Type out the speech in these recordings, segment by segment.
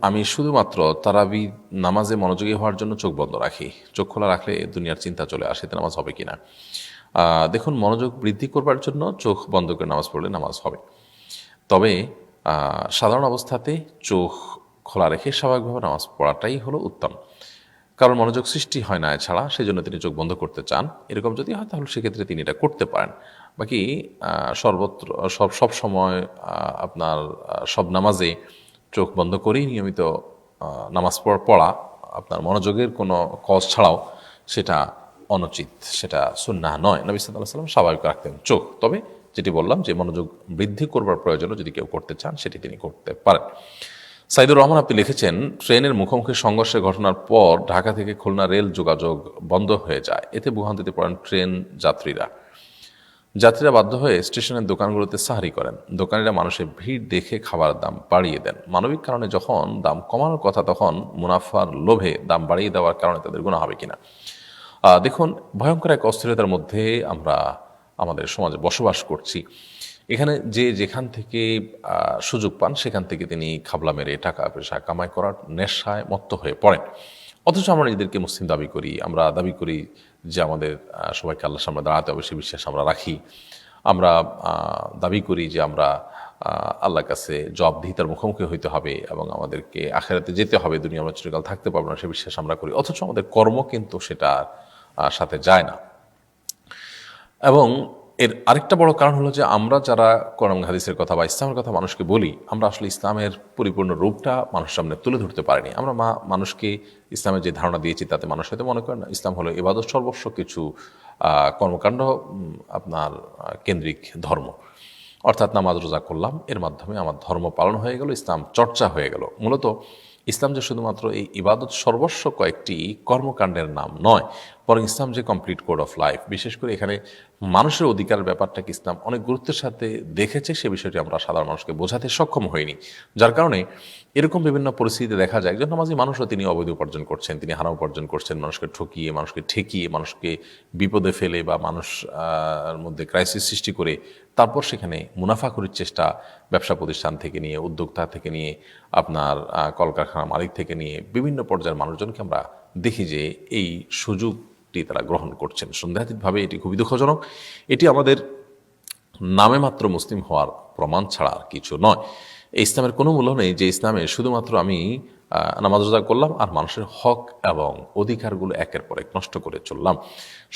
আমি শুধুমাত্র তারাবি নামাজে মনোযোগী হওয়ার জন্য চোখ বন্ধ রাখি। চোখ খোলা রাখলে দুনিয়ার চিন্তা চলে আসে এতে নামাজ হবে কিনা? আহ, দেখুন মনোযোগ বৃদ্ধি করবার জন্য চোখ বন্ধ করে নামাজ পড়লে নামাজ হবে। তবে সাধারণ অবস্থাতে চোখ খোলা রেখে স্বাভাবিকভাবে নামাজ পড়াটাই হলো উত্তম। কারণ মনোযোগ সৃষ্টি হয় না এছাড়া সেই জন্য তিনি চোখ বন্ধ করতে চান। এরকম যদি হয় তাহলে সেক্ষেত্রে তিনি এটা করতে পারেন। বাকি সর্বত্র সব সব সময় আপনার সব নামাজে চোখ বন্ধ করেই নিয়মিত নামাজ পড়- আপনার মনোযোগের কোনো কজ ছাড়াও সেটা অনুচিত, সেটা সুন্নাহ নয়। নবী সাল্লাহ সাল্লাম স্বাভাবিক রাখতেন চোখ। তবে যেটি বললাম যে মনোযোগ বৃদ্ধি করবার প্রয়োজনও যদি কেউ করতে চান, সেটি তিনি করতে পারেন। সাইদুর রহমান আপনি লিখেছেন, ট্রেনের মুখোমুখি সংঘর্ষের ঘটনার পর ঢাকা থেকে খুলনা রেল যোগাযোগ বন্ধ হয়ে যায়। এতে ভোগান্তিতে পড়েন ট্রেন যাত্রীরা। যাত্রীরা বাধ্য হয়ে স্টেশনের দোকানগুলোতে সাহারি করেন। দোকানিরা মানুষের ভিড় দেখে খাবার দাম বাড়িয়ে দেন। মানবিক কারণে যখন দাম কমানোর কথা, তখন মুনাফার লোভে দাম বাড়িয়ে দেওয়ার কারণে তাদের গুণা হবে কিনা। দেখুন, ভয়ঙ্কর এক অস্থিরতার মধ্যে আমরা আমাদের সমাজে বসবাস করছি। এখানে যে যেখান থেকে সুযোগ পান, সেখান থেকে তিনি খাবলা মেরে টাকা পয়সা কামাই করার নেশায় মত্ত হয়ে পড়েন। অথচ আমরা নিজেদেরকে মুসলিম দাবি করি আমরা দাবি করি যে আমাদের সবাইকে আল্লাহ সামনে দাঁড়াতে হবে সে বিশ্বাস আমরা রাখি। আমরা দাবি করি যে আমরা আল্লাহর কাছে জবাবদিহিতার মুখোমুখি হইতে হবে এবং আমাদেরকে আখেরাতে যেতে হবে দুনিয়া আমরা চিরকাল থাকতে পারব না সে বিশ্বাস আমরা করি। অথচ আমাদের কর্ম কিন্তু আহ, সাথে যায় না। এবং এর আরেকটা বড় কারণ হলো যে আমরা যারা করম হাদিসের কথা বা ইসলামের কথা মানুষকে বলি, আমরা আসলে ইসলামের পরিপূর্ণ রূপটা মানুষের সামনে তুলে ধরতে পারিনি। আমরা মা, মানুষকে ইসলামের যে ধারণা দিয়েছি তাতে মানুষ হয়তো মনে করেন ইসলাম হলো এবাদত সর্বস্ব কিছু কর্মকাণ্ড আপনার কেন্দ্রিক ধর্ম। অর্থাৎ নামাজ রোজা করলাম, এর মাধ্যমে আমার ধর্ম পালন হয়ে গেল, ইসলাম চর্চা হয়ে গেল। মূলত ইসলাম যে শুধুমাত্র এই ইবাদত সর্বস্ব কয়েকটি কর্মকাণ্ডের নাম নয় বরং ইসলাম যে কমপ্লিট কোড অফ লাইফ বিশেষ করে এখানে মানুষের অধিকারের ব্যাপারটাকে ইসলাম অনেক গুরুত্বের সাথে দেখেছে সে বিষয়টি আমরা সাধারণ মানুষকে বোঝাতে সক্ষম হইনি। যার কারণে এরকম বিভিন্ন পরিস্থিতিতে দেখা যায় একজন নামাজি মানুষও তিনি অবৈধ উপার্জন করছেন তিনি হারা উপার্জন করছেন মানুষকে ঠকিয়ে মানুষকে ঠেকিয়ে মানুষকে বিপদে ফেলে বা মানুষ মধ্যে ক্রাইসিস সৃষ্টি করে তারপর সেখানে মুনাফা করার চেষ্টা ব্যবসা প্রতিষ্ঠান থেকে নিয়ে উদ্যোক্তা থেকে নিয়ে আপনার আহ, কলকারখানার মালিক থেকে নিয়ে বিভিন্ন পর্যায়ের মানুষজনকে আমরা দেখি যে এই সুযোগটি তারা গ্রহণ করছেন। সন্দেহাতীতভাবে এটি খুবই দুঃখজনক। এটি আমাদের নামে মাত্র মুসলিম হওয়ার প্রমাণ ছাড়া আর কিছু নয়। ইসলামের কোনো মূল্য নেই যে ইসলামে শুধুমাত্র আমি নামাজ রোজা করলাম আর মানুষের হক এবং অধিকারগুলো একের পর এক নষ্ট করে চললাম।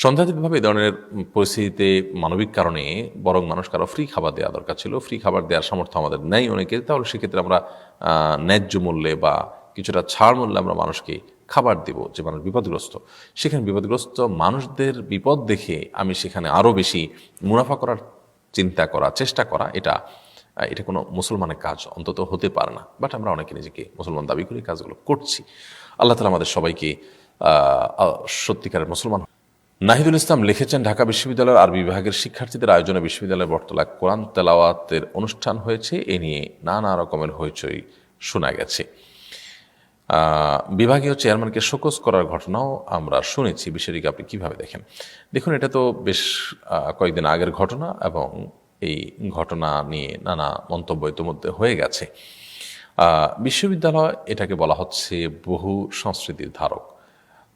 সন্দেহাতীতভাবে এই ধরনের পরিস্থিতিতে মানবিক কারণে বরং মানুষ কারও ফ্রি খাবার দেওয়া দরকার ছিল। ফ্রি খাবার দেওয়ার সামর্থ্য আমাদের নেই অনেকে তাহলে সেক্ষেত্রে আমরা ন্যায্য মূল্যে বা কিছুটা ছাড় মূল্যে আমরা মানুষকে খাবার দেব যে মানুষ বিপদগ্রস্ত। সেখানে বিপদগ্রস্ত মানুষদের বিপদ দেখে আমি সেখানে আরও বেশি মুনাফা করার চিন্তা করা, চেষ্টা করা, এটা এটা কোনো মুসলমানের কাজ অন্তত হতে পারে না। বাট আমরা অনেকে নিজেকে মুসলমান দাবি করে, কাজগুলো করছি। আল্লাহ তালা আমাদের সবাইকে সত্যিকারের মুসলমান নাহিদুল ইসলাম লিখেছেন, ঢাকা বিশ্ববিদ্যালয়ের আরবি বিভাগের শিক্ষার্থীদের আয়োজনে বিশ্ববিদ্যালয়ের বটতলা কোরআন তেলাওয়াতের অনুষ্ঠান হয়েছে। এ নিয়ে নানা রকমের হইচই শোনা গেছে। বিভাগীয় চেয়ারম্যানকে শোকজ করার ঘটনাও আমরা শুনেছি। বিষয়টিকে আপনি কীভাবে দেখেন? দেখুন, এটা তো বেশ কয়েকদিন আগের ঘটনা এবং এই ঘটনা নিয়ে নানা মন্তব্য ইতিমধ্যে হয়ে গেছে। বিশ্ববিদ্যালয় এটাকে বলা হচ্ছে বহু সংস্কৃতির ধারক।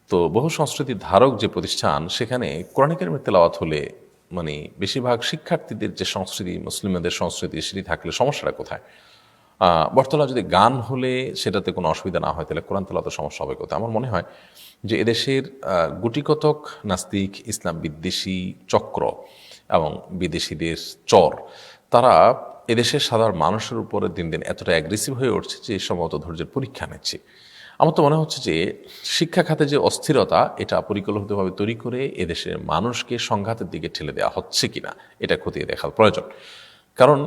তো বহু সংস্কৃতির ধারক যে প্রতিষ্ঠান, সেখানে কোরআন কারিমের তেলাওয়াত হলে মানে বেশিরভাগ শিক্ষার্থীদের যে সংস্কৃতি, মুসলিমদের সংস্কৃতি, সেটি থাকলে সমস্যাটা কোথায়? বর্তলা যদি গান হলে সেটাতে কোনো অসুবিধা না হয়, তাহলে কোরআন তেলাতে সমস্যা হবে কোথায়? আমার মনে হয় যে এদেশের গুটিকতক, নাস্তিক, ইসলাম বিদ্বেষী চক্র এবং বিদেশিদের চর, তারা এদেশের সাধারণ মানুষের উপরে দিন দিন এতটা অ্যাগ্রেসিভ হয়ে উঠছে যে সম্ভবত ধৈর্যের পরীক্ষা নিচ্ছে। আমার তো মনে হচ্ছে যে শিক্ষা খাতে যে অস্থিরতা, এটা পরিকল্পিতভাবে তৈরি করে এদেশের মানুষকে সংঘাতের দিকে ঠেলে দেওয়া হচ্ছে কিনা, এটা খতিয়ে দেখার প্রয়োজন। কারণ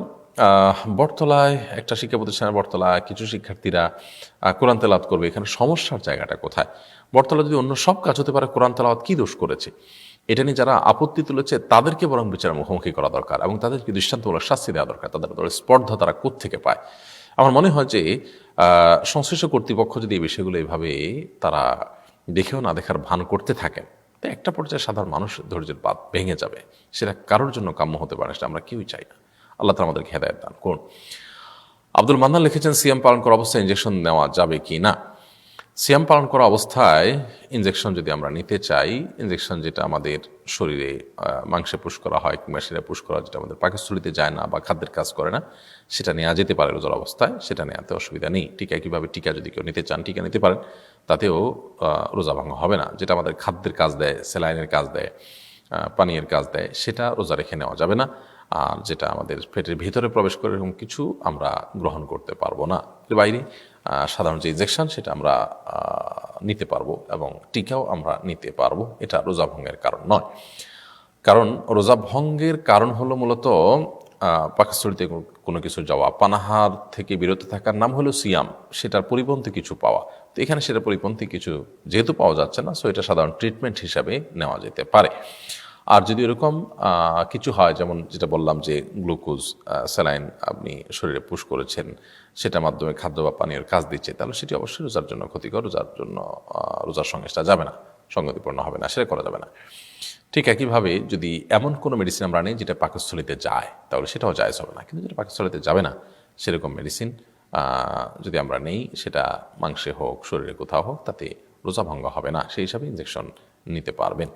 বটতলায়, একটা শিক্ষা প্রতিষ্ঠানের বটতলায় কিছু শিক্ষার্থীরা কোরআন তেলাওয়াত করবে। এখানে সমস্যার জায়গাটা কোথায়? বটতলা যদি অন্য সব কাজ হতে পারে, কোরআন তেলাওয়াত কী দোষ করেছে? এটা নিয়ে যারা আপত্তি তুলেছে, তাদেরকে বরং বিচারের মুখোমুখি করা দরকার এবং তাদেরকে দৃষ্টান্তমূলক শাস্তি দেওয়া দরকার। তাদের স্পর্ধা তারা কোত্থেকে পায়? আমার মনে হয় যে সংশ্লিষ্ট কর্তৃপক্ষ যদি এই বিষয়গুলো এভাবে তারা দেখেও না দেখার ভান করতে থাকেন, তো একটা পর্যায়ে সাধারণ মানুষ ধৈর্যের বাদ ভেঙে যাবে। সেটা কারোর জন্য কাম্য হতে পারে সেটা আমরা কেউই চাই না। আল্লাহ তালা আমাদেরকে হেদায়ত দান করুন। আব্দুল মান্নান লিখেছেন সিএম পালন করা অবস্থায় ইঞ্জেকশন নেওয়া যাবে কি না? সিএম পালন করা অবস্থায় ইঞ্জেকশন যদি আমরা নিতে চাই ইঞ্জেকশন যেটা আমাদের শরীরে মাংসে পুশ করা হয় কিংবা সেটা পুশ করা যেটা আমাদের পাকস্থলিতে যায় না বা খাদ্যের কাজ করে না, সেটা নেওয়া যেতে পারে রোজার অবস্থায়, সেটা নেওয়াতে অসুবিধা নেই। টিকা কীভাবে টিকা যদি কেউ নিতে চান, টিকা নিতে পারেন, তাতেও রোজা ভাঙা হবে না, যেটা আমাদের খাদ্যের কাজ দেয়, স্যালাইনের কাজ দেয়। পানীয়ের কাজ দেয়, সেটা রোজা রেখে নেওয়া যাবে না। আর যেটা আমাদের পেটের ভিতরে প্রবেশ করে এরকম কিছু আমরা গ্রহণ করতে পারব না। এর বাইরে সাধারণ যে ইঞ্জেকশন সেটা আমরা নিতে পারব এবং টিকাও আমরা নিতে পারব। এটা রোজা ভঙ্গের কারণ নয়। কারণ রোজা ভঙ্গের কারণ হলো মূলত পাকস্থলিতে কোনো- কোনো কিছু যাওয়া, পানাহার থেকে বিরত থাকার নাম হলো সিয়াম, সেটার পরিপন্থী কিছু পাওয়া। তো এখানে সেটা পরিপন্থী কিছু যেহেতু পাওয়া যাচ্ছে না সো এটা সাধারণ ট্রিটমেন্ট হিসাবে নেওয়া যেতে পারে। আর যদি এরকম কিছু হয়, যেমন যেটা বললাম যে গ্লুকোজ স্যালাইন আপনি শরীরে পুশ করেছেন, সেটার মাধ্যমে খাদ্য বা পানীয়ের কাজ দিচ্ছে, তাহলে সেটি অবশ্যই রোজার জন্য ক্ষতিকর, রোজার জন্য রোজার সঙ্গে সেটা যাবে না। সঙ্গতিপূর্ণ হবে না, সেটা করা যাবে না। ঠিক একইভাবে যদি এমন কোনো মেডিসিন আমরা নিই যেটা পাকস্থলিতে যায়, তাহলে সেটাও জায়জ হবে না। কিন্তু যেটা পাকস্থলিতে যাবে না, সেরকম মেডিসিন যদি আমরা নেই, সেটা মাংসে হোক, শরীরে কোথাও হোক, তাতে রোজা ভঙ্গ হবে না। সেই হিসাবে ইঞ্জেকশন নিতে পারবেন।